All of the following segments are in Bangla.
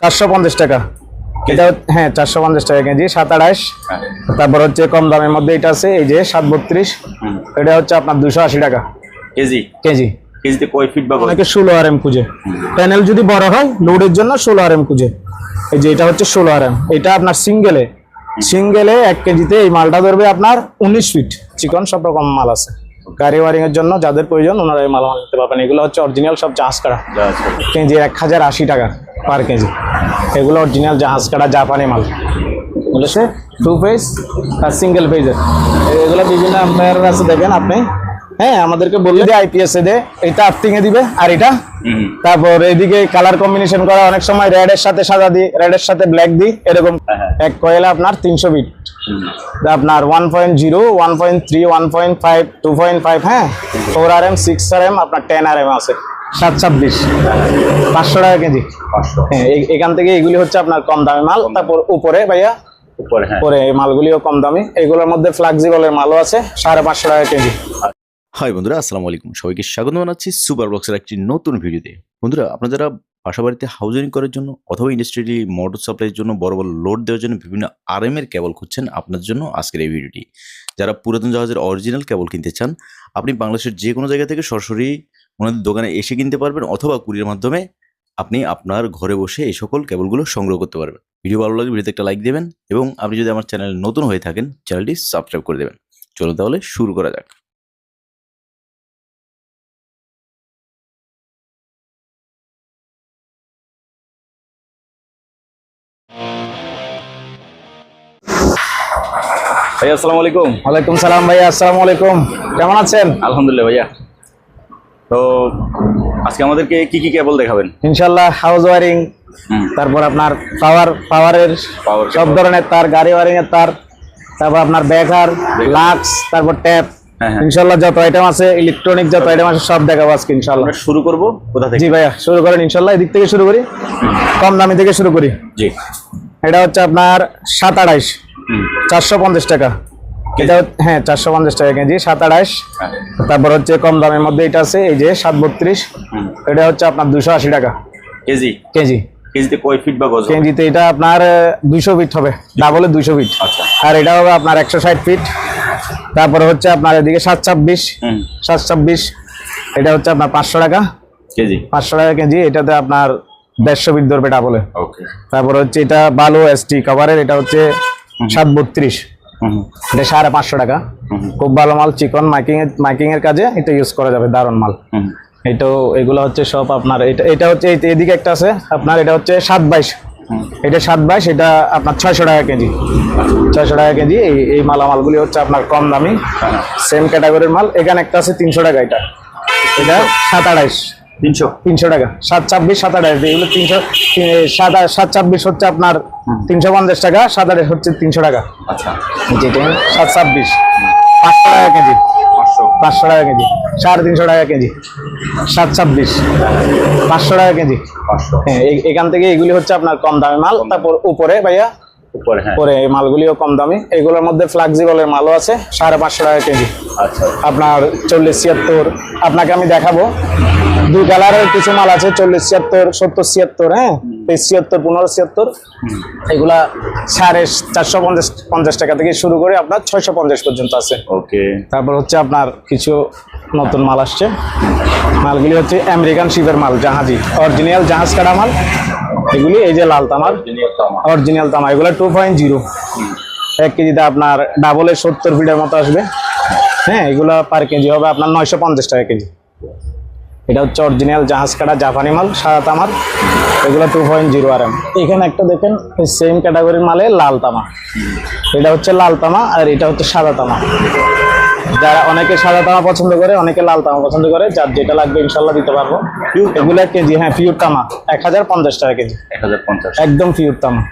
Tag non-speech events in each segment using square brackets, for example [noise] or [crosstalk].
চারশো পঞ্চাশ টাকা। এটা হ্যাঁ চারশো পঞ্চাশ টাকা কেজি সাত আড়াইশ। হ্যাঁ। তারপর হচ্ছে কম দামের মধ্যে এটা আছে এই যে সাত বত্রিশ। এটা হচ্ছে আপনার দুশো আশি টাকা। কেজি? কেজি। কেজিতে কয় ফিট বা অনেকে ষোলো আর এম খুঁজে। প্যানেল যদি বড় হয় লোডের জন্য ষোলো আর এম খুঁজে। এই যে এটা হচ্ছে ষোলো আর এম এটা আপনার সিঙ্গেলে। সিঙ্গেলে এক কেজিতে এই মালটা ধরবে আপনার উনিশ ফিট চিকন সব রকম মাল আছে। গাড়ি ওয়ারিং এর জন্য যাদের প্রয়োজন ওনারা এই মালামাল নিতে পারবেন। এগুলো হচ্ছে অরিজিনাল সব জাহাজ কাটা কেজি এক হাজার আশি টাকা পার কেজি। এগুলো অরিজিনাল জাহাজ কাটা জাপানি মাল। বলেছে টু ফেজ আর সিঙ্গেল ফেজের এগুলো বিভিন্ন আছে দেখেন আপনি। হ্যাঁ আমাদেরকে বললে যে আইপিএস এ দে এটা আর্থিং এ দিবে আর এটা? তারপর এদিকে কালার কম্বিনেশন করা অনেক সময় রেড এর সাথে সাদা দিই রেড এর সাথে ব্ল্যাক দিই এরকম হ্যাঁ, হ্যাঁ। এক কয়েলে আপনার তিনশো বিট আপনার one point zero one point three one point five two point five হ্যাঁ? Four R M six R M আপনার টেন আর এম আছে। সাত ছাব্বিশ। পাঁচশো টাকা কেজি। হ্যাঁ এখান থেকে এগুলি হচ্ছে আপনার কম দামি মাল। তারপর উপরে ভাইয়া উপরে হ্যাঁ। উপরে এই মালগুলিও কম দামি। এগুলোর মধ্যে ফ্লাক্সিবলের মালও আছে সাড়ে পাঁচশো টাকা কেজি। হাই বন্ধুরা, আসসালামু আলাইকুম। সবাইকে স্বাগত জানাচ্ছি সুপার ব্লক্সের একটি নতুন ভিডিওতে। বন্ধুরা, আপনারা যারা বাসা বাড়িতে হাউজিং করার জন্য অথবা ইন্ডাস্ট্রিয়ালি মোটর সাপ্লাইয়ের জন্য বড় বড় লোড দেওয়ার জন্য বিভিন্ন আরএম এর কেবল খুঁজছেন, আপনাদের জন্য আজকের এই ভিডিওটি। যারা পুরাতন জাহাজের অরিজিনাল কেবল কিনতে চান, আপনি বাংলাদেশের যে কোনো জায়গা থেকে সরাসরি ওনাদের দোকানে এসে কিনতে পারবেন অথবা কুরিয়ার মাধ্যমে আপনি আপনার ঘরে বসে এই সকল কেবলগুলো সংগ্রহ করতে পারবেন। ভিডিও ভালো লাগলে ভিডিওতে একটা লাইক দেবেন এবং আপনি যদি আমার চ্যানেল নতুন হয়ে থাকেন চ্যানেলটি সাবস্ক্রাইব করে দেবেন। চলো তাহলে শুরু করা যাক। ভাইয়া আসসালামু আলাইকুম। ওয়ালাইকুম সালাম ভাইয়া আসসালামু আলাইকুম। কেমন আছেন? আলহামদুলিল্লাহ ভাইয়া। তো আজকে আমাদেরকে কি কি কেবল দেখাবেন? ইনশাল্লাহ হাউস ওয়ারিং তারপর আপনার পাওয়ার পাওয়ারের সব ধরনের তার গাড়ি ওয়ারিং এর তার তারপর আপনার ব্যাঘার লাক্স তারপর ট্যাপ হ্যাঁ। ইনশাল্লাহ যত আইটেম আছে ইলেকট্রনিক যত আইটেম আছে সব দেখাবো আজকে ইনশাল্লাহ শুরু করব? কোথা থেকে? জি ভাইয়া শুরু করেন ইনশাল্লাহ এদিক থেকে শুরু করি। কম দামি থেকে শুরু করি। জি। এটা হচ্ছে আপনার সাত আড়াইশ। চারশো পঞ্চাশ টাকা। এটা হ্যাঁ চারশো পঞ্চাশ টাকা কেজি সাত আড়াইশ। হ্যাঁ। তারপর হচ্ছে কম দামের মধ্যে এটা আছে এই যে সাত বত্রিশ। এটা হচ্ছে আপনার দুশো আশি টাকা। কেজি? কেজি। কেজিতে কয় ফিট বা গজ কেজিতে এটা আপনার দুইশো ফিট হবে ডাবলে দুইশো ফিট আচ্ছা। আর এটা হবে আপনার একশো ষাট ফিট তারপরে হচ্ছে আপনার এদিকে সাত ছাব্বিশ। সাত ছাব্বিশ এটা হচ্ছে আপনার পাঁচশো টাকা। কেজি? পাঁচশো টাকা কেজি এটাতে আপনার দেড়শো ফিট ধরবে ডাবলে ওকে। তারপর হচ্ছে এটা বালো এসটি কভারের এটা হচ্ছে সাত বত্রিশ এটা সাড়ে পাঁচশো টাকা। খুব ভালো মাল চিকন মাইকিং এর মাইকিং এর কাজে এটা ইউজ করা যাবে দারুণ মাল। এটাও এগুলো হচ্ছে সব আপনার এটা এটা হচ্ছে এদিকে একটা আছে আপনার এটা হচ্ছে সাত বাইশ এটা সাত বাইশ এটা আপনার ছয়শো টাকা কেজি। ছয়শো টাকা কেজি এই এই মালামালগুলি হচ্ছে আপনার কম দামি। সেম ক্যাটাগরির মাল এখানে একটা আছে তিনশো টাকা এটা। এটা সাত আড়াইশ। তিনশো। তিনশো টাকা। সাত ছাব্বিশ সাত আড়াইশ এগুলো তিনশো তিন- সাত সাত ছাব্বিশ হচ্ছে আপনার তিনশো পঞ্চাশ টাকা সাত আড়াইশ হচ্ছে তিনশো টাকা। আচ্ছা। সাত ছাব্বিশ। পাঁচশো টাকা কেজি। পাঁচশো। পাঁচশো টাকা কেজি। সাড়ে তিনশো টাকা কেজি। সাত ছাব্বিশ। পাঁচশো টাকা কেজি। পাঁচশো। হ্যাঁ এখান থেকে এগুলি হচ্ছে আপনার কম দামি মাল। তারপর উপরে ভাইয়া উপরে হ্যাঁ। এই মালগুলিও কম দামি। এগুলোর মধ্যে ফ্লাক্সিবলের মালও আছে সাড়ে পাঁচশো টাকা কেজি। আচ্ছা। আপনার চল্লিশ ছিয়াত্তর আপনাকে আমি দেখাবো। দুই কালারের কিছু মাল আছে চল্লিশ ছিয়াত্তর সত্তর ছিয়াত্তর হ্যাঁ? তেইশ ছিয়াত্তর পনেরো ছিয়াত্তর। এগুলা সাড়ে চারশো পঞ্চাশ পঞ্চাশ টাকা থেকে শুরু করে আপনার ছয়শো পঞ্চাশ পর্যন্ত আছে। ওকে। তারপর হচ্ছে আপনার কিছু নতুন মাল আসছে। মালগুলি হচ্ছে আমেরিকান শিপের মাল জাহাজি অরিজিনাল জাহাজ কাটা মাল। এগুলি এই যে লাল তামার অরিজিনাল তামা। এগুলো টু পয়েন্ট জিরো এক কেজিতে আপনার ডাবলের সত্তর ফিটের মতো আসবে। হ্যাঁ এগুলো পার কেজি হবে আপনার নয়শো পঞ্চাশ টাকা কেজি। এটা হচ্ছে অরিজিনাল জাহাজ কাটা জাপানি মাল সাদা তামার। এগুলো two point zero R M এখানে একটা দেখেন সেম ক্যাটাগরির মালে লাল তামা। এটা হচ্ছে লাল তামা আর এটা হচ্ছে সাদা তামা। যারা অনেকে সাদা তামা পছন্দ করে অনেকে লাল তামা পছন্দ করে যার যেটা লাগবে ইনশাল্লাহ দিতে পারব। এগুলো এক কেজি হ্যাঁ পিওর তামা। এক হাজার পঞ্চাশ টাকা কেজি। এক হাজার পঞ্চাশ। একদম পিওর তামা।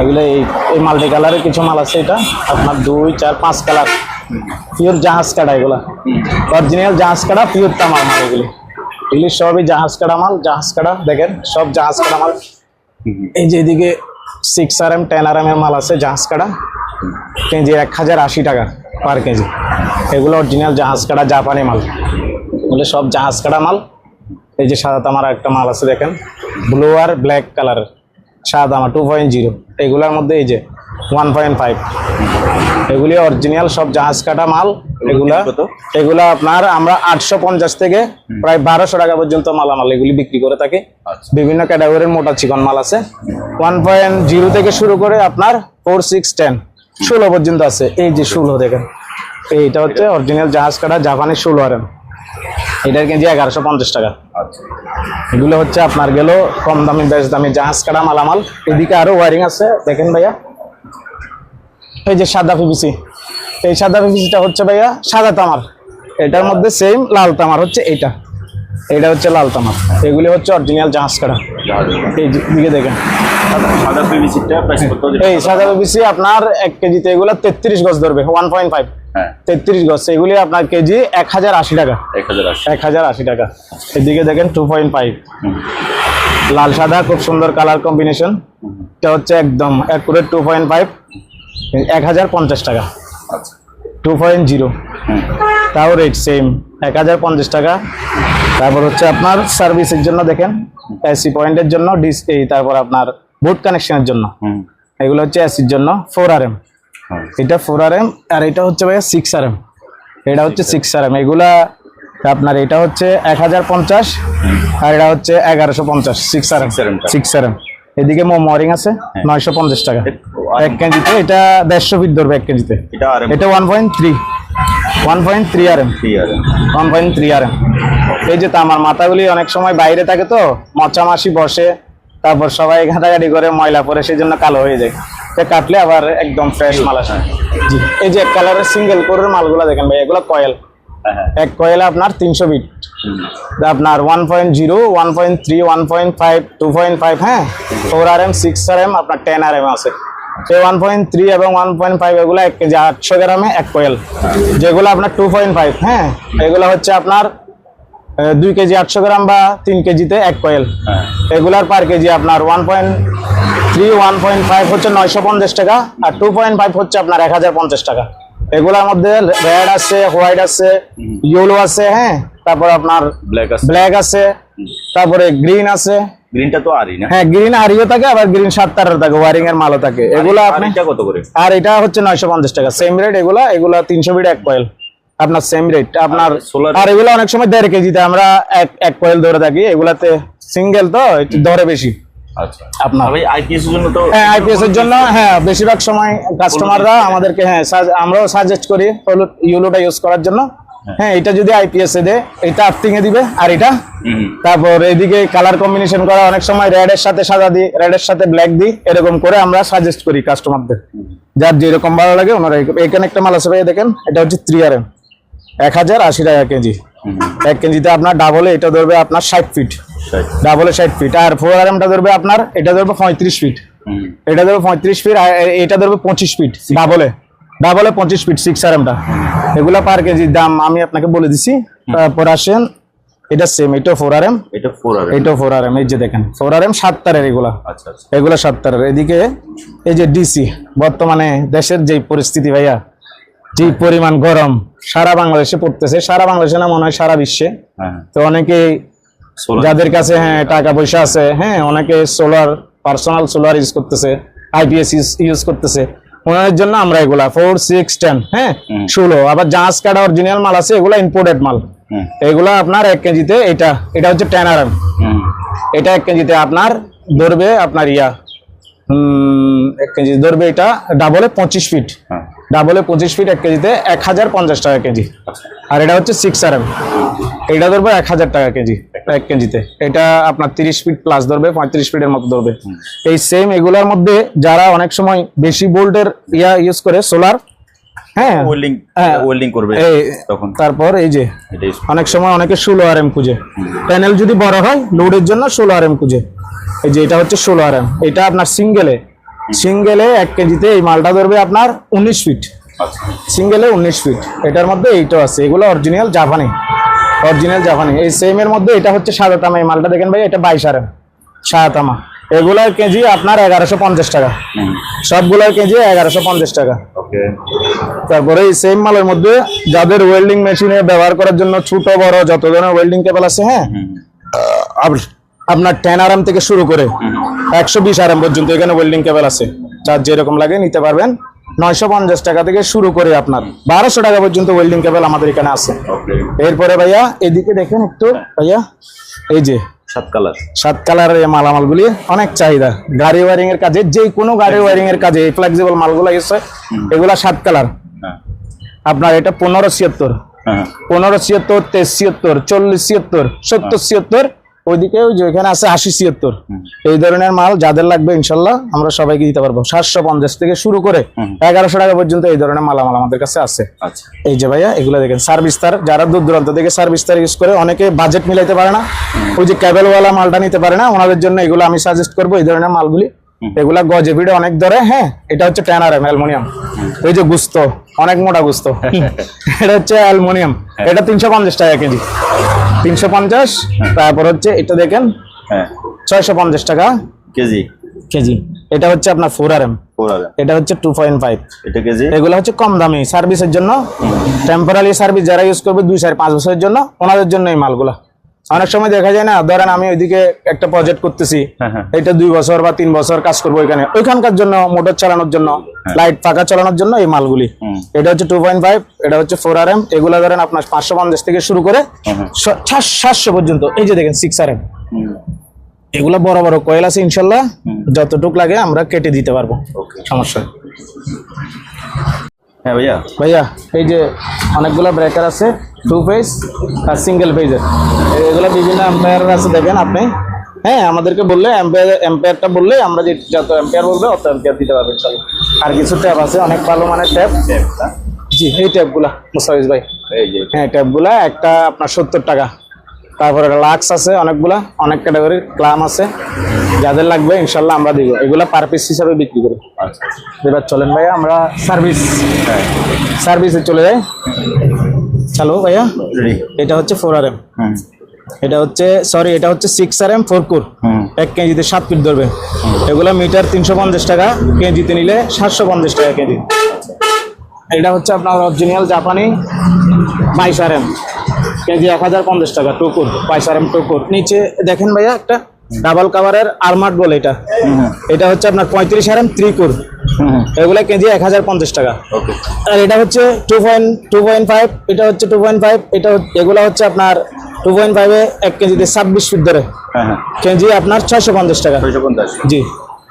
এগুলো এই এই মাল্টি কালারের কিছু মাল আছে এটা। আপনার দুই চার পাঁচ কালার। পিওর জাহাজ কাটা এগুলা। অরিজিনাল জাহাজ কাটা পিওর তামার মাল এগুলি। এগুলি সবই জাহাজ কাটা মাল জাহাজ কাটা দেখেন সব জাহাজ কাটা মাল। এই যে এদিকে six R M ten R M এর মাল আছে জাহাজ কাটা। কেজি এক হাজার আশি টাকা পার কেজি। এগুলো অরিজিনাল জাহাজ কাটা জাপানি মাল। এগুলো সব জাহাজ কাটা মাল। এই যে সাদা তামার একটা মাল আছে দেখেন। ব্লু আর ব্ল্যাক কালারের সাদা আমার টু পয়েন্ট জিরো এগুলোর মধ্যে এই যে ওয়ান পয়েন্ট ফাইভ এগুলি অরিজিনাল সব জাহাজ কাটা মাল। এগুলা? এগুলা আপনার আমরা আটশো পঞ্চাশ থেকে প্রায় বারোশো টাকা পর্যন্ত মালামাল এগুলি বিক্রি করে থাকি। আচ্ছা। বিভিন্ন ক্যাটাগরির মোটা চিকন মাল আছে। ওয়ান পয়েন্ট জিরো থেকে শুরু করে আপনার ফোর সিক্স টেন ষোলো পর্যন্ত আছে। এই যে ষোলো দেখেন। এইটা হচ্ছে অরিজিনাল জাহাজ কাটা জাপানি ষোলো আর এটার কেজি এগারোশো পঞ্চাশ টাকা। আচ্ছা। এগুলো হচ্ছে আপনার গেল কম দামি বেশ দামি জাহাজ কাটা মালামাল। এদিকে আরও ওয়ারিং আছে দেখেন ভাইয়া। এই যে সাদা পিভিসি এই সাদা পিভিসিটা হচ্ছে ভাইয়া সাদা তামার। এটার মধ্যে সেম লাল তামার হচ্ছে এইটা। এটা হচ্ছে লাল তামার। এগুলি হচ্ছে অরিজিনাল জাহাজ কাটা। এই দিকে দেখেন। এই সাদা পিভিসি আপনার এক কেজিতে এগুলো তেত্রিশ গজ ধরবে ওয়ান পয়েন্ট ফাইভ তেত্রিশ গজ এগুলি আপনার কেজি এক হাজার আশি টাকা। এক হাজার আশি টাকা। এদিকে দেখেন টু পয়েন্ট ফাইভ লাল সাদা খুব সুন্দর কালার কম্বিনেশন এটা হচ্ছে একদম অ্যাকুরেট টু পয়েন্ট ফাইভ এক হাজার পঞ্চাশ টাকা। টু পয়েন্ট জিরো তাও রেট সেম এক হাজার পঞ্চাশ টাকা। তারপর হচ্ছে আপনার সার্ভিসের জন্য দেখেন। এসি পয়েন্টের জন্য ডিস এই তারপর আপনার বুট কানেকশনের জন্য। এগুলো হচ্ছে এসির জন্য। ফোর আর এম হ্যাঁ এটা ফোর আর এম আর এটা হচ্ছে ভাইয়া সিক্স আর এম এটা হচ্ছে সিক্স আর এম এগুলা আপনার এটা হচ্ছে এক হাজার পঞ্চাশ আর এটা হচ্ছে এগারোশো পঞ্চাশ। Six R M 6RM six R M এদিকে মোমোরিং আছে নয়শো পঞ্চাশ টাকা। এক কেজিতে এটা দেড়শো ফিট ধরবে এক কেজিতে। এটা one point three one point three R M one point three R M এই যে আমার মাথাগুলি অনেক সময় বাইরে থাকে তো মচামাসি বসে তারপর সবাই ঘাটাঘাটি করে ময়লা পরে সেই জন্য কালো হয়ে যায়। কাটলে আবার একদম ফ্রেশ মাল আসে। জি। এই যে কালারের সিঙ্গেল কোরের মালগুলো দেখেন ভাই এগুলো কয়েল হ্যাঁ। হ্যাঁ এক কয়েলে আপনার তিনশো বিট আপনার one point zero one point three one point five two point five হ্যাঁ? Four R M six R M আপনার টেন আর এম আছে। সেই ওয়ান পয়েন্ট থ্রি এবং ওয়ান পয়েন্ট ফাইভ এগুলো এক কেজি আটশো গ্রামে এক কয়েল যেগুলো আপনার টু পয়েন্ট ফাইভ হ্যাঁ? এগুলো হচ্ছে আপনার দুই কেজি আটশো গ্রাম বা তিন কেজিতে এক কয়েল। হ্যাঁ। এগুলার পার কেজি আপনার one point three one point five হচ্ছে নয়শো পঞ্চাশ টাকা আর টু পয়েন্ট ফাইভ হচ্ছে আপনার এক হাজার পঞ্চাশ টাকা। এগুলার মধ্যে রেড আছে হোয়াইট আছে ইয়েলো আছে হ্যাঁ? তারপর আপনার ব্ল্যাক আছে। ব্ল্যাক আছে তারপরে গ্রিন আছে। গ্রিনটা তো আরই না? হ্যাঁ গ্রিন আরিও থাকে আবার গ্রিন সাত তারের থাকে ওয়ারিং এর মালও থাকে। এগুলো আপনি কত করে? আর এটা হচ্ছে নয়শো পঞ্চাশ টাকা। সেম রেট এগুলা এগুলা তিনশো বিট এক কয়েল। আপনার সেম রেট আপনার আর এগুলো অনেক সময় দেড় কেজিতে আমরা এক এক কয়েল ধরে থাকি এগুলাতে সিঙ্গেল তো একটু ধরে বেশি। আচ্ছা। আপনার ভাই জন্য হ্যাঁ হ্যাঁ বেশিরভাগ সময় কাস্টমাররা আমাদেরকে হ্যাঁ আমরাও সাজেস্ট করি ইউলোটা ইউজ করার জন্য। হ্যাঁ। এটা যদি আইপিএস এ দেয় এটা আর্থিং এ দিবে আর এটা তারপর এদিকে কালার কম্বিনেশন করা অনেক সময় রেড এর সাথে সাদা দিই রেড এর সাথে ব্ল্যাক দিই এরকম করে আমরা সাজেস্ট করি কাস্টমারদের যার যেরকম ভালো লাগে ওনারা এখানে একটা মাল আছে ভাই দেখেন এটা হচ্ছে থ্রি আর এম এক হাজার আশি টাকা কেজি। এক কেজিতে আপনার ডাবলে এটা ধরবে আপনার ষাট ফিট ডাবলে ষাট ফিট আর ফোর আর এমটা ধরবে আপনার এটা ধরবে পঁয়ত্রিশ ফিট এটা ধরবে পঁয়ত্রিশ ফিট আর এটা ধরবে পঁচিশ ফিট ডাবলে ডাবলে পঁচিশ ফিট সিক্স আর এমটা এগুলা পার কেজির দাম আমি আপনাকে বলে দিছি। তারপর আসেন এটা সেম এটা ফোর আর এম এটা four R four R M এই যে দেখেন ফোর আর এম সাত তারের এগুলা। আচ্ছা আচ্ছা। এগুলো সাত তারের। এদিকে এই যে ডিসি বর্তমানে দেশের যে পরিস্থিতি ভাইয়া যে পরিমাণ গরম সারা বাংলাদেশে পড়তেছে। সারা বাংলাদেশে না মনে হয় সারা বিশ্বে। হ্যাঁ। তো অনেকে যাদের কাছে হ্যাঁ টাকা পয়সা আছে হ্যাঁ অনেকে সোলার পার্সোনাল সোলার ইউজ করতেছে আইপিএস ইউজ করতেছে। ওনাদের জন্য আমরা এগুলা ফোর সিক্স টেন হ্যাঁ। ষোলো। আবার জাহাজ কাটা অরিজিনাল মাল আছে এগুলা ইম্পোর্টেড মাল। এগুলা আপনার এক কেজিতে এটা এটা হচ্ছে টেন আর এম এটা এক কেজিতে আপনার ধরবে আপনার ইয়া এক কেজি। ধরবে এটা ডাবলে পঁচিশ ফিট হ্যাঁ। ডাবলে পঁচিশ ফিট এক কেজিতে এক হাজার পঞ্চাশ টাকা কেজি। আর এটা হচ্ছে সিক্স আর এম এটা ধরবে এক হাজার টাকা কেজি এক কেজিতে। এটা আপনার তিরিশ ফিট প্লাস ধরবে পঁয়ত্রিশ ফিটের মতো ধরবে। এই সেম এগুলোর মধ্যে যারা অনেক সময় বেশি ভোল্টের ইয়া ইউজ করে সোলার হ্যাঁ। ওয়েল্ডিং হ্যাঁ। করবে তখন। তারপর এই যে অনেক সময় অনেকে ষোলো আর এম খুঁজে। প্যানেল যদি বড় হয় লোডের জন্য ষোলো আর এম খুঁজে। এই যে এটা হচ্ছে ষোলো আর এটা আপনার সিঙ্গেলে। সিঙ্গেলে এক কেজিতে এই মালটা ধরবে আপনার উনিশ ফিট। আচ্ছা। সিঙ্গেলে উনিশ ফিট। এটার মধ্যে এইটাও আছে। এগুলো অরিজিনাল জাপানি। অরিজিনাল জাপানি। এই সেমের মধ্যে এটা হচ্ছে সাদা তামা এই মালটা দেখেন ভাই এটা বাইশ আর সাদা তামা এগুলোর কেজি আপনার এগারোশো পঞ্চাশ টাকা। সবগুলোর কেজি এগারোশো পঞ্চাশ টাকা। ওকে। তারপরে এই সেম মালের মধ্যে যাদের ওয়েল্ডিং মেশিনে ব্যবহার করার জন্য ছোট বড় যত ধরনের ওয়েল্ডিং কেবল আছে হ্যাঁ? আপনার টেন আরাম থেকে শুরু করে একশো বিশ আরাম পর্যন্ত এখানে ওয়েল্ডিং কেবল আছে। যার যেরকম লাগে নিতে পারবেন। নয়শো পঞ্চাশ টাকা থেকে শুরু করে আপনার বারোশো টাকা পর্যন্ত ওয়েল্ডিং কেবল আমাদের এখানে আছে। এরপরে ভাইয়া এদিকে দেখেন একটু ভাইয়া এই যে সাত কালার সাত কালারের মালামালগুলি অনেক চাহিদা। গাড়ি ওয়ারিং এর কাজে যে কোনো গাড়ি ওয়ারিং এর কাজে ফ্লেক্সিবল মালগুলো এসে এগুলা সাত কালার হ্যাঁ। আপনার এটা পনেরো ছিয়াত্তর। হ্যাঁ। পনেরো ছিয়াত্তর তেইশ ছিয়াত্তর চল্লিশ ছিয়াত্তর সত্তর ছিয়াত্তর ওইদিকে ওই যে এখানে আছে আশি ছিয়াত্তর। এই ধরনের মাল যাদের লাগবে ইনশাল্লাহ আমরা সবাইকে দিতে পারব। সাতশো পঞ্চাশ থেকে শুরু করে এগারোশো টাকা পর্যন্ত এই ধরনের মালামাল আমাদের কাছে আছে। আচ্ছা। এই যে ভাইয়া এগুলো দেখেন সার্ভিস তার যারা দূর দূরান্ত থেকে সার্ভিস তার ইউজ করে অনেকে বাজেট মিলাইতে পারে না। ওই যে ক্যাবেলওয়ালা মালটা নিতে পারে না ওনাদের জন্য এগুলো আমি সাজেস্ট করব এই ধরনের মালগুলি। এগুলা গজে ভিড়ে অনেক ধরে হ্যাঁ এটা হচ্ছে ট্যানার অ্যালমোনিয়াম। এই যে গুস্ত অনেক মোটা গুস্ত। [laughs] এটা হচ্ছে অ্যালমোনিয়াম এটা তিনশো পঞ্চাশ টাকা কেজি। তিনশো পঞ্চাশ তারপর হচ্ছে এটা দেখেন হ্যাঁ। ছয়শো পঞ্চাশ টাকা। কেজি? কেজি। এটা হচ্ছে আপনার ফোর আর এম ফোর এটা হচ্ছে টু পয়েন্ট ফাইভ এটা কেজি? এগুলো হচ্ছে কম দামি সার্ভিসের জন্য। টেম্পোরারি সার্ভিস যারা ইউজ করবে দুই চার পাঁচ বছরের জন্য ওনাদের জন্য এই মালগুলা। অনেক সময় দেখা যায় না ধরেন আমি ওইদিকে একটা প্রজেক্ট করতেছি হ্যাঁ, হ্যাঁ। এটা দুই বছর বা তিন বছর কাজ করব ওইখানে। ওইখানকার জন্য মোটর চালানোর জন্য লাইট পাকা চালানোর জন্য এই মালগুলি। এটা হচ্ছে টু পয়েন্ট ফাইভ এটা হচ্ছে ফোর আর এম এগুলো ধরেন আপনার পাঁচশো পঞ্চাশ থেকে শুরু করে সাতশো পর্যন্ত। এই যে দেখেন সিক্স আর এম এগুলো বড় বড় কয়েল আছে ইনশাল্লাহ। যতটুক লাগে আমরা কেটে দিতে পারব। সমস্যা। হ্যাঁ ভাইয়া। ভাইয়া এই যে অনেকগুলো ব্রেকার আছে টু ফেজ আর সিঙ্গেল ফেজের এগুলো বিভিন্ন আছে দেখেন আপনি। হ্যাঁ আমাদেরকে বললে বললে আমরা যে যত বলবে অত দিতে পারব ইনশাল্লাহ। আর কিছু ট্যাপ আছে অনেক ভালো মানের ট্যাপ জি এই ট্যাপগুলা মুস্তাফিজ ভাই। হ্যাঁ ট্যাপগুলা একটা আপনার সত্তর টাকা। তারপরে লাক্স আছে অনেকগুলা অনেক ক্যাটাগরির ক্লাম আছে। যাদের লাগবে ইনশাল্লাহ আমরা দিব। এগুলা পার পিস হিসাবে বিক্রি করি। আচ্ছা এবার চলেন ভাইয়া আমরা সার্ভিস সার্ভিসে চলে যাই। চালো ভাইয়া। এটা হচ্ছে ফোর আর এম এটা হচ্ছে সরি এটা হচ্ছে six R M four core এক কেজিতে সাত পিট ধরবে। এগুলো মিটার তিনশো পঞ্চাশ টাকা কেজিতে নিলে সাতশো পঞ্চাশ টাকা কেজি। এটা হচ্ছে আপনার অরিজিনাল জাপানি বাইশ আর এম কেজি এক হাজার পঞ্চাশ টাকা টুকুর বাইশ আর এম টুকুর নিচে দেখেন ভাইয়া একটা ডাবল কাভারের আরমার্ট বলে এটা। এটা হচ্ছে আপনার পঁয়ত্রিশ আর এম ত্রিকুর এগুলো কেজি এক হাজার পঞ্চাশ টাকা। ওকে। আর এটা হচ্ছে two point two point five এটা হচ্ছে টু পয়েন্ট ফাইভ এটা এগুলো হচ্ছে আপনার টু পয়েন্ট ফাইভে এক কেজিতে ছাব্বিশ ফিট ধরে। হ্যাঁ হ্যাঁ। কেজি আপনার ছয়শো পঞ্চাশ টাকা। ছয়শো পঞ্চাশ। জি।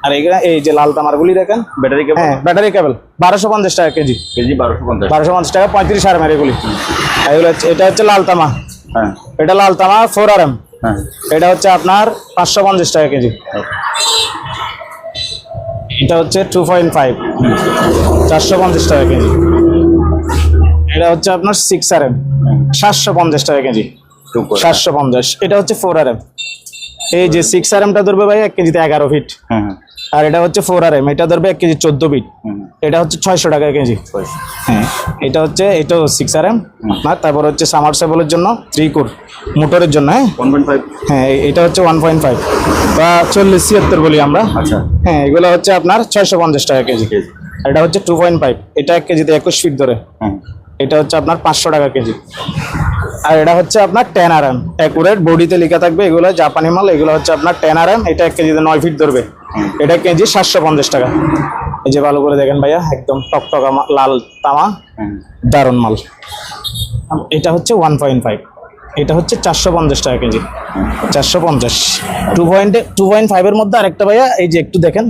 আর এগুলা এই যে লাল তামারগুলি দেখেন। Battery cable? হ্যাঁ ব্যাটারি কেবল। বারোশো পঞ্চাশ টাকা কেজি। কেজি বারোশো পঞ্চাশ। বারোশো পঞ্চাশ টাকা পঁয়ত্রিশ আর এম এগুলি এগুলো হচ্ছে এটা হচ্ছে লাল তামা। হ্যাঁ। এটা লাল তামা ফোর আর এম হ্যাঁ এটা হচ্ছে আপনার পাঁচশো পঞ্চাশ টাকা কেজি। এটা হচ্ছে টু পয়েন্ট ফাইভ চারশো পঞ্চাশ টাকা কেজি। এটা হচ্ছে আপনার সিক্স আর এম সাতশো পঞ্চাশ টাকা কেজি। সাতশো পঞ্চাশ এটা হচ্ছে ফোর আর এম এই যে সিক্স আর এমটা ধরবে ভাই এক কেজিতে এগারো ফিট হুম হুম আর এটা হচ্ছে ফোর আর এম এটা ধরবে এক কেজি চোদ্দ বিট এটা হচ্ছে ছয়শো টাকা কেজি। হ্যাঁ। এটা হচ্ছে এটাও সিক্স আর এম আপনার তারপর হচ্ছে সামার সেবলের জন্য থ্রি কোর মোটরের জন্য হ্যাঁ? হ্যাঁ এটা হচ্ছে ওয়ান পয়েন্ট ফাইভ বা চল্লিশ ছিয়াত্তর বলি আমরা। আচ্ছা। হ্যাঁ এগুলো হচ্ছে আপনার ছয়শো পঞ্চাশ টাকা কেজি। এটা হচ্ছে টু পয়েন্ট ফাইভ এটা এক কেজিতে একুশ ফিট ধরে। হুম এটা হচ্ছে আপনার পাঁচশো টাকা কেজি। আর এটা হচ্ছে আপনার টেন আর এম অ্যাকুরেট বডিতে লেখা থাকবে, এগুলো জাপানি মাল, এগুলো হচ্ছে আপনার টেন আর এম এটা এক কেজিতে নয় ফিট ধরবে। এটা কেজি সাতশো পঞ্চাশ টাকা। এই যে ভালো করে দেখেন ভাইয়া, একদম টকটকা লাল তামা দারুণ মাল। এটা হচ্ছে ওয়ান পয়েন্ট ফাইভ এটা হচ্ছে চারশো পঞ্চাশ টাকা কেজি। চারশো পঞ্চাশ। টু পয়েন্ট টু পয়েন্ট ফাইভের মধ্যে আরেকটা ভাইয়া, এই যে একটু দেখেন।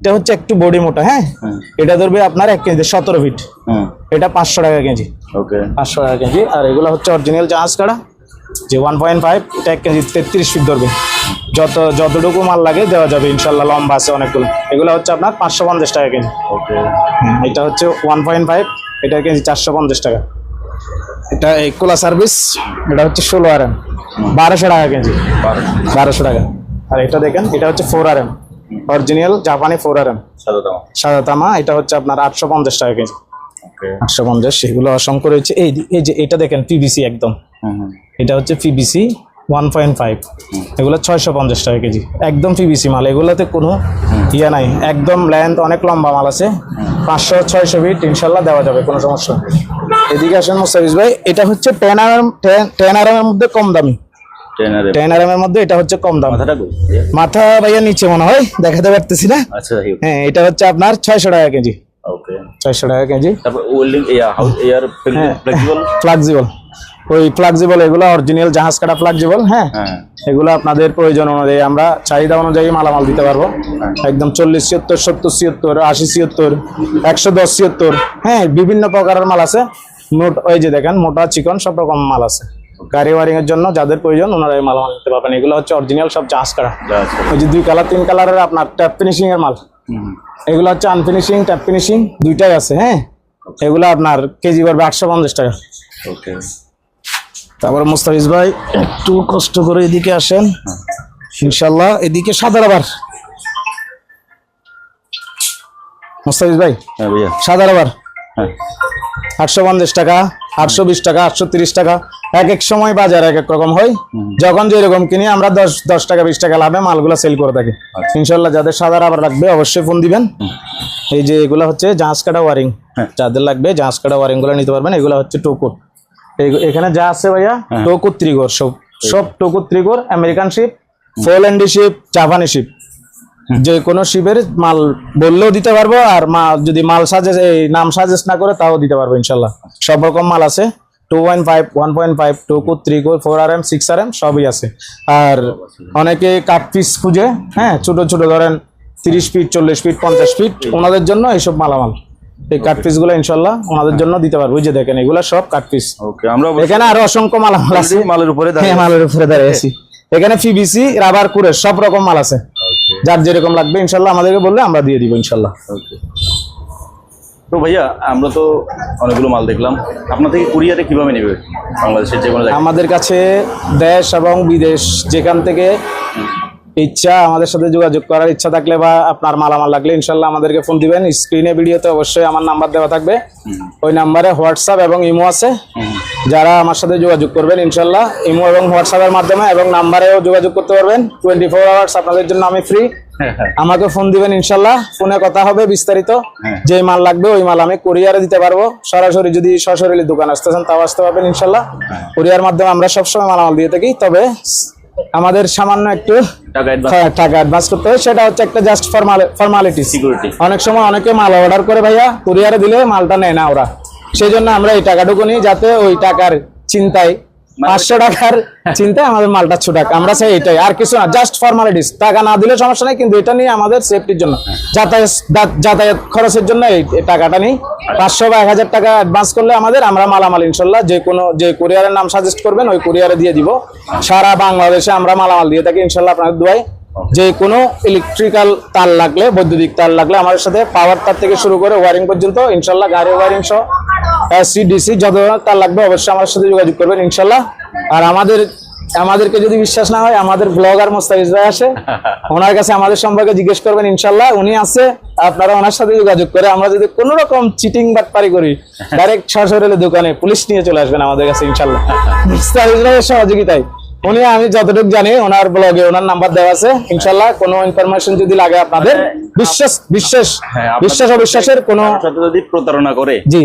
এটা হচ্ছে একটু বডি মোটা হ্যাঁ? এটা ধরবে আপনার এক কেজি সতেরো ফিট হুম এটা পাঁচশো টাকা কেজি। ওকে পাঁচশো টাকা কেজি। আর এগুলো হচ্ছে অরিজিনাল জাহাজ কাটা যে ওয়ান পয়েন্ট ফাইভ এটা এক কেজি তেত্রিশ ফিট ধরবে। যত যতটুকু মাল লাগে দেওয়া যাবে ইনশাল্লাহ লম্বা আছে অনেকগুলো। এগুলো হচ্ছে আপনার পাঁচশো পঞ্চাশ টাকা কেজি। ওকে এটা হচ্ছে ওয়ান পয়েন্ট ফাইভ এটা কেজি চারশো পঞ্চাশ টাকা। এটা কোলা সার্ভিস এটা হচ্ছে ষোলো আর এম বারোশো টাকা কেজি। বারোশো। টাকা। আর এটা দেখেন এটা হচ্ছে ফোর আর এম অরিজিনাল জাপানি ফোর আর এম সাদা তামা এটা হচ্ছে আপনার আটশো পঞ্চাশ টাকা কেজি। আটশো পঞ্চাশ সেগুলো অসংখ্য রয়েছে। এই এই যে এটা দেখেন পিবিসি একদম। এটা হচ্ছে পিবিসি ওয়ান পয়েন্ট ফাইভ এগুলো ছয়শো পঞ্চাশ টাকা কেজি। একদম পিবিসি মাল। এগুলোতে কোনো ইয়ে নাই। একদম লেন্থ অনেক লম্বা মাল আছে। পাঁচশো ছয়শো ফিট ইনশাল্লাহ দেওয়া যাবে কোনো সমস্যা এদিকে আসেন মোস্তাফিজ ভাই এটা হচ্ছে টেন আর টেন আর এর মধ্যে কম দামি। টেন আর টেন আর এর মধ্যে এটা হচ্ছে কম দাম। মাথাটা কই মাথা ভাইয়া নিচে মনে হয় দেখাতে পারতেছি না? আচ্ছা হ্যাঁ এটা হচ্ছে আপনার ছয়শো টাকা কেজি। ওকে। ছয়শো টাকা কেজি। তারপর ওয়েল্ডিং এয়ার হাউস হ্যাঁ। ফ্লেক্সিবল ফ্লাক্সিবল [laughs] ওই ফ্লাক্সিবল এগুলো অরিজিনাল জাহাজ কাটা ফ্লাক্সিবল হ্যাঁ? হ্যাঁ। এগুলো আপনাদের প্রয়োজন অনুযায়ী আমরা চাহিদা অনুযায়ী মালামাল দিতে পারব। একদম চল্লিশ ছিয়াত্তর সত্তর ছিয়াত্তর আশি ছিয়াত্তর একশো দশ ছিয়াত্তর হ্যাঁ বিভিন্ন প্রকারের মাল আছে। মোট ওই যে দেখেন মোটা চিকন সব রকম মাল আছে। গাড়ি ওয়ারিং এর জন্য যাদের প্রয়োজন ওনারা এই মালামাল নিতে পারবেন। এগুলো হচ্ছে অরিজিনাল সব কাটা আচ্ছা ওই যে দুই কালার তিন কালারের আপনার ট্যাপ ফিনিশিং এর মাল। এগুলো হচ্ছে আনফিনিশিং ট্যাপ ফিনিশিং দুইটাই আছে হ্যাঁ? এগুলো আপনার কেজি পড়বে আটশো পঞ্চাশ টাকা। ওকে তারপরে মুস্তাফিজ ভাই একটু কষ্ট করে এদিকে আসেন। ইনশাল্লাহ এদিকে সাদা রাবার মুস্তাফিজ ভাই হ্যাঁ ভাইয়া। সাদা রাবার হ্যাঁ। আটশো পঞ্চাশ টাকা আটশো বিশ টাকা আটশো তিরিশ টাকা। এক এক সময় বাজার এক এক রকম হয়। যখন যেরকম কিনি আমরা দশ দশ টাকা বিশ টাকা লাভে মালগুলো সেল করে থাকি। ইনশাল্লাহ যাদের সাদা রাবার লাগবে অবশ্যই ফোন দিবেন। এই যে এগুলো হচ্ছে জাহাজ কাটা ওয়ারিং হ্যাঁ। যাদের লাগবে জাহাজ কাটা ওয়ারিংগুলো নিতে পারবেন। এগুলো হচ্ছে টোকুর। এখানে যা আছে ভাইয়া টোকুর ত্রিগোর সব সব টোকুর ত্রিগোর আমেরিকান শিপ পোল্যান্ডি শিপ জাপানি শিপ যে কোনো শিপের মাল বললেও দিতে পারব আর মা যদি মাল সাজেস এই নাম সাজেস্ট না করে তাও দিতে পারব ইনশাল্লাহ। সব রকম মাল আছে। Two point five one point five two core three core four R M six R M সবই আছে। আর অনেকে কাট পিস খুঁজে হ্যাঁ ছোট ছোট ধরেন তিরিশ ফিট চল্লিশ ফিট পঞ্চাশ ফিট ওনাদের জন্য এইসব মালামাল। এই কাট পিসগুলো ইনশাল্লাহ ওনাদের জন্য দিতে পারব। যে দেখেন এগুলো সব কাট পিস আমরা এখানে আরও অসংখ্য মালামাল আছে। মালের উপরে হ্যাঁ মালের উপরে দাঁড়িয়ে আছি। এখানে পিভিসি রাবার কুরে সব রকম মাল আছে। যার যেরকম লাগবে ইনশাল্লাহ আমাদেরকে বললে আমরা দিয়ে দিব ইনশাল্লাহ। তো ভাইয়া আমরা তো অনেকগুলো মাল দেখলাম। আপনার থেকে কুরিয়ারে কীভাবে নেবে বাংলাদেশের যে কোনো আমাদের কাছে দেশ এবং বিদেশ যেখান থেকে ইচ্ছা আমাদের সাথে যোগাযোগ করার ইচ্ছা থাকলে বা আপনার মালামাল লাগলে ইনশাল্লাহ আমাদেরকে ফোন দিবেন। স্ক্রিনে ভিডিওতে অবশ্যই আমার নাম্বার দেওয়া থাকবে। ওই নাম্বারে হোয়াটসঅ্যাপ এবং ইমো আছে। যারা আমার সাথে যোগাযোগ করবেন ইনশাল্লাহ। ইমো এবং হোয়াটসঅ্যাপের মাধ্যমে এবং নাম্বারেও যোগাযোগ করতে পারবেন। টোয়েন্টি ফোর আওয়ার্স আপনাদের জন্য আমি ফ্রি হ্যাঁ হ্যাঁ। আমাকে ফোন দিবেন ইনশাল্লাহ। ফোনে কথা হবে বিস্তারিত। হ্যাঁ। যে মাল লাগবে ওই মাল আমি কুরিয়ারে দিতে পারব। সরাসরি যদি সশরীরে দোকান আসতেছেন তাও আসতে পারবেন ইনশাল্লাহ। কুরিয়ার মাধ্যমে আমরা সবসময় মালামাল দিয়ে থাকি। তবে আমাদের সামান্য একটু টাকা অ্যাডভান্স হ্যাঁ, টাকা অ্যাডভান্স করতে হয়। সেটা হচ্ছে একটা জাস্ট ফর্মালিটি সিকিউরিটি অনেক সময় অনেকে মাল অর্ডার করে ভাইয়া কুরিয়ারে দিলে মালটা নেয় না ওরা। সেই জন্য আমরা এই টাকাটুকু নিই যাতে ওই টাকার চিন্তায় পাঁচশো টাকার আমাদের মালটা আমরা চাই এটাই। আর কিছু না জাস্ট ফর্মালিটিস টাকা না দিলে সমস্যা নেই, কিন্তু এটা নিয়ে আমাদের সেফটির জন্য। যাতায়াত যাতায়াত খরচের জন্য এই টাকাটা নিই। পাঁচশো বা এক হাজার টাকা অ্যাডভান্স করলে আমাদের, আমরা মালামাল ইনশাল্লাহ যে কোনো যে কুরিয়ারের নাম সাজেস্ট করবেন, ওই কুরিয়ারে দিয়ে দিব। সারা বাংলাদেশে আমরা মালামাল দিয়ে থাকি ইনশাল্লাহ আপনাদের দোয়াই যে কোনো ইলেকট্রিক্যাল তার লাগলে, বৈদ্যুতিক তার লাগলে আমাদের সাথে পাওয়ার তার থেকে শুরু করে ওয়ারিং পর্যন্ত, ইনশাল্লাহ গাড়ি ওয়ারিং সহ এসি ডিসি যত তার লাগবে অবশ্যই আমার সাথে যোগাযোগ করবেন ইনশাল্লাহ। আর আমাদের আমাদেরকে যদি বিশ্বাস না হয় আমাদের ব্লগার মোস্তাফিজ ভাই আসে। [laughs] ওনার কাছে আমাদের সম্পর্কে জিজ্ঞেস করবেন ইনশাল্লাহ। উনি আছে আপনারা ওনার সাথে যোগাযোগ করে আমরা যদি কোনো রকম চিটিং বাটপারি করি [laughs] ডাইরেক্ট সরাসরি দোকানে পুলিশ নিয়ে চলে আসবেন আমাদের কাছে ইনশাল্লাহ। [laughs] মোস্তাফিজ ভাইয়ের সহযোগিতায়। উনি আমি যতটুকু জানি ওনার ব্লগে ওনার নাম্বার দেওয়া আছে। ইনশাল্লাহ কোনো ইনফরমেশন যদি লাগে আপনাদের বিশ্বাস বিশ্বাস হ্যাঁ, বিশ্বাস অবিশ্বাসের কোনো যদি প্রতারণা করে জি।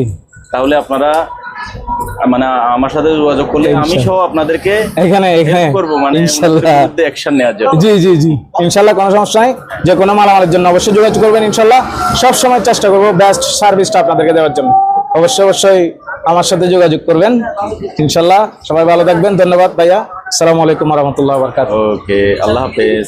তাহলে আপনারা মানে আমার সাথে যোগাযোগ করলে আমি সহ আপনাদেরকে এখানে এখানে। করব মানে ইনশাল্লাহ। অ্যাকশন নেওয়ার জন্য। জি জি জি। ইনশাল্লাহ কোনো সমস্যা নাই। যে কোনো মালামালের জন্য অবশ্যই যোগাযোগ করবেন ইনশাল্লাহ। সব সময় চেষ্টা করব বেস্ট সার্ভিসটা আপনাদেরকে দেওয়ার জন্য। অবশ্যই অবশ্যই আমার সাথে যোগাযোগ করবেন। ইনশাআল্লাহ সবাই ভালো থাকবেন। ধন্যবাদ ভাইয়া। আসসালামু আলাইকুম রহমতুল্লাহ বরকাত ওকে আল্লাহ হাফেজ।